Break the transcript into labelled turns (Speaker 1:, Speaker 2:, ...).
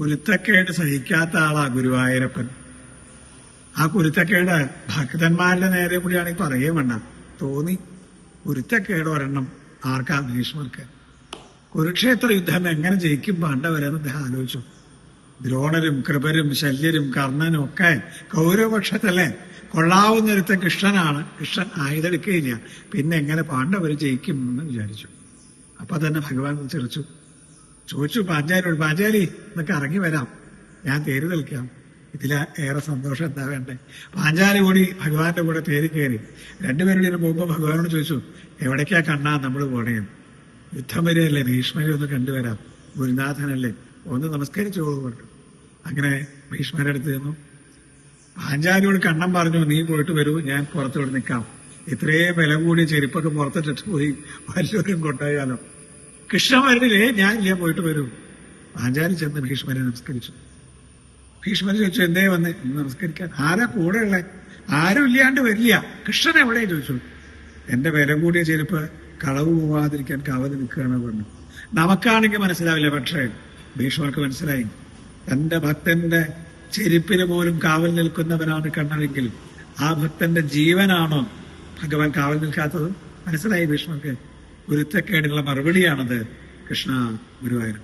Speaker 1: കുരുത്തക്കേട് സഹിക്കാത്ത ആളാ ഗുരുവായൂരപ്പൻ. ആ കുരുത്തക്കേട് ഭക്തന്മാരുടെ നേരെ കൂടിയാണ് ഈ പറയുകയും വേണ്ട. തോന്നി കുരുത്തക്കേട് ഒരെണ്ണം ആർക്കാ ഭീഷ്മർക്ക്? കുരുക്ഷേത്ര യുദ്ധം എങ്ങനെ ജയിക്കും പാണ്ഡവരെന്ന് അദ്ദേഹം ആലോചിച്ചു. ദ്രോണരും കൃപരും ശല്യരും കർണനും ഒക്കെ കൗരവപക്ഷത്തല്ലേ? കൊള്ളാവുന്നൊരുത്ത കൃഷ്ണനാണ്. കൃഷ്ണൻ ആയുധെടുക്കുകയില്ല പിന്നെ എങ്ങനെ പാണ്ഡവർ ജയിക്കും എന്ന് വിചാരിച്ചു. അപ്പൊ തന്നെ ഭഗവാൻ ചിരിച്ചു ചോദിച്ചു പാഞ്ചാലിയോട് പാഞ്ചാലി എന്നൊക്കെ ഇറങ്ങി വരാം. ഞാൻ തേര് നിൽക്കാം. ഇതിൽ ഏറെ സന്തോഷം എന്താ വേണ്ടേ? പാഞ്ചാലി കൂടി ഭഗവാന്റെ കൂടെ തേര് കയറി. രണ്ടുപേരുടെ പോകുമ്പോൾ ഭഗവാനോട് ചോദിച്ചു എവിടേക്കാ കണ്ണാ നമ്മൾ പോണേന്ന് യുദ്ധം വരെയല്ലേ ഭീഷ്മരെ ഒന്ന് കണ്ടുവരാം. ഗുരുനാഥനല്ലേ ഒന്ന് നമസ്കരിച്ചോളൂ പറഞ്ഞു. അങ്ങനെ ഭീഷ്മരുടെ അടുത്ത് ചെന്നു. പാഞ്ചാലിയോട് കണ്ണം പറഞ്ഞു നീ പോയിട്ട് വരൂ ഞാൻ പുറത്തോട്ട് നിൽക്കാം. ഇത്രയും വില കൂടിയ ചെരുപ്പൊക്കെ പുറത്തിട്ടിട്ട് പോയി വല്ലവരും കൊണ്ടുപോയാലോ? കൃഷ്ണ വരണില്ലേ ഞാൻ ഇല്ല പോയിട്ട് വരൂ. പാഞ്ചാലി ചെന്ന് ഭീഷ്മരെ നമസ്കരിച്ചു. ഭീഷ്മർ ചോദിച്ചു എന്തേ വന്ന്? നമസ്കരിക്കാൻ. ആരാ കൂടെ ഉള്ള? ആരും ഇല്ലാണ്ട് വരില്ല. കൃഷ്ണൻ എവിടെ ചോദിച്ചു. എന്റെ വില കൂടിയ ചെരുപ്പ്. കളവ് പോവാതിരിക്കാൻ കവത് നിൽക്കുകയാണ് പറഞ്ഞു. നമുക്കാണെങ്കിൽ മനസ്സിലാവില്ല പക്ഷേ. ഭീഷ്മർക്ക് മനസ്സിലായി. തന്റെ ഭക്തന്റെ ചെരുപ്പിന് പോലും കാവൽ നിൽക്കുന്നവനാണ് കണ്ണനെങ്കിൽ ആ ഭക്തന്റെ ജീവനാണോ ഭഗവാൻ കാവൽ നിൽക്കാത്തത്? മനസ്സിലായി ഭീഷ്മർക്ക്. ഗുരുത്തക്കേടുള്ള മറുപടിയാണത് കൃഷ്ണ ഗുരുവായൂർ.